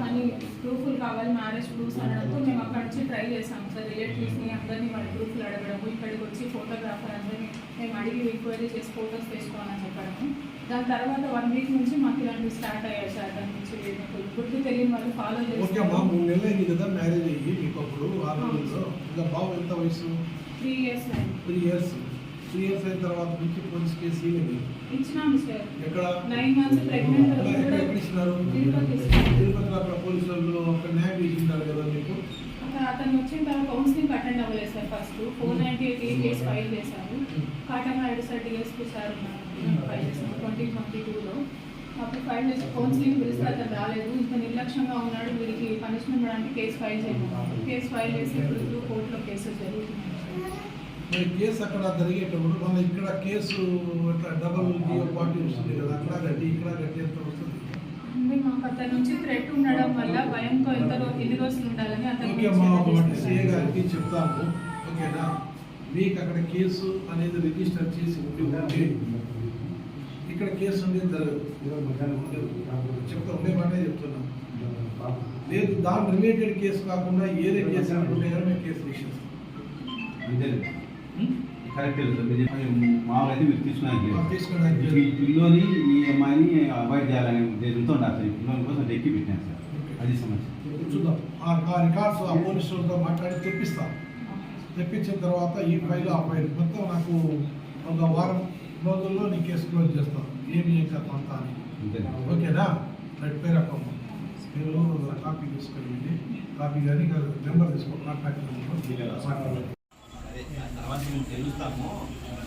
కానీ ప్రూఫ్లు కావాలి మ్యారేజ్ ప్రూఫ్స్ అనడంతో మేము అక్కడి నుంచి ట్రై చేసాం. సార్ రిలేటివ్స్ని అందరినీ వాళ్ళ ప్రూఫ్లు అడగడము ఇక్కడికి వచ్చి ఫోటోగ్రాఫర్ అందరినీ మేము అడిగి ఎంక్వైరీ చేసి ఫోటోస్ తీసుకోవాలని చెప్పడము. దాని తర్వాత వన్ వీక్ నుంచి మాకు ఇలాంటివి స్టార్ట్ అయ్యాయి సార్ దాని నుంచి గుర్తు తెలియని వాళ్ళు ఫాలో ఓకే అమ్మా చేస్తాం మూడు నెలలు అయింది కదా మ్యారేజ్ అయ్యి మీకు అప్పుడు ఇంకా బాబు ఎంత వయసు? Three years three years three years అయిన తర్వాత నుంచి పోలీస్ కేసు ఇచ్చినాము సార్. ఎక్కడ? నైన్ మంత్స్ ప్రెగ్నెంట్ ఇచ్చినారు తిరుపతి అక్కడ పోలీసు వాళ్ళు అక్కడ న్యాయం చేసింటారు కదా మీకు? అతను వచ్చిన తర్వాత కౌన్సిలింగ్ అటెండ్ అవ్వలేదు sir first. Four ninety eight case file చేశారు. కాటంగాడు సార్ డిఎస్పీ సార్ ఫైల్ చేశారు. ట్వంటీ ట్వంటీ టూలో. అప్పుడు ఫైల్ చేసి కౌన్సిలింగ్ పిలిస్తే అతను రాలేదు. ఇంత నిర్లక్ష్యంగా ఉన్నాడు. వీరికి పనిష్మెంట్ ఇవ్వడానికి కేసు ఫైల్ చేయమన్నారు కేసు ఫైల్ చేసి ఇప్పుడు కోర్టులో కేసు జరుగుతుంది. కేసు అక్కడ జరిగేటప్పుడు మన ఇక్కడ కేసు డబల్ పార్టీ వస్తుంది కదా. అక్కడ గట్టి ఇక్కడ గట్టి ఎంత వస్తుంది. అంటే మాకు అతని నుంచి థ్రెట్ ఉండడం వల్ల భయంతో ఎంత ఎన్ని రోజులు ఉండాలని అతను చెప్తాను ఓకేనా? మీకు అక్కడ కేసు అనేది రిజిస్టర్ చేసి ఉండి ఉంటే ఇక్కడ కేసు అనేది జరగదు. చెప్తా ఉండే మాటే చెప్తున్నా. లేదు దాని రిలేటెడ్ కేసు కాకుండా ఏదే కేసు అనుకుంటే మేము కేసు రిజిస్టర్ అంతే కరెక్ట్ మామూలు అయితే మీరు తీసుకున్నాను ఈ పిల్లోని ఈ అమ్మాయిని అవాయిడ్ చేయాలనే ఉద్దేశంతో ఉండాలి సార్. ఈ పిల్లోని కోసం డెక్కి పెట్టాను సార్. అది సమస్య. చూద్దాం. ఆ రికార్డ్స్ ఆ పోలీసులతో మాట్లాడి తెప్పిస్తాం. తెప్పించిన తర్వాత ఈ ఫైల్ ఆ ఫైల్ మొత్తం నాకు ఒక వారం రోజుల్లో నీ కేసు క్లోజ్ చేస్తాం ఏమి ఏం కథ అంతా అని. ఓకేనా? రైట్ పేరు అప్పమ్మ. మీరు కాపీ తీసుకెళ్ళండి. కాపీ కానీ నెంబర్ తీసుకో కాంటాక్ట్ నెంబర్. తర్వాత మేము తెలుస్తాము.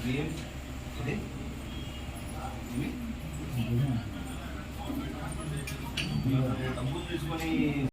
ఏం? అదే. డబ్బులు తీసుకొని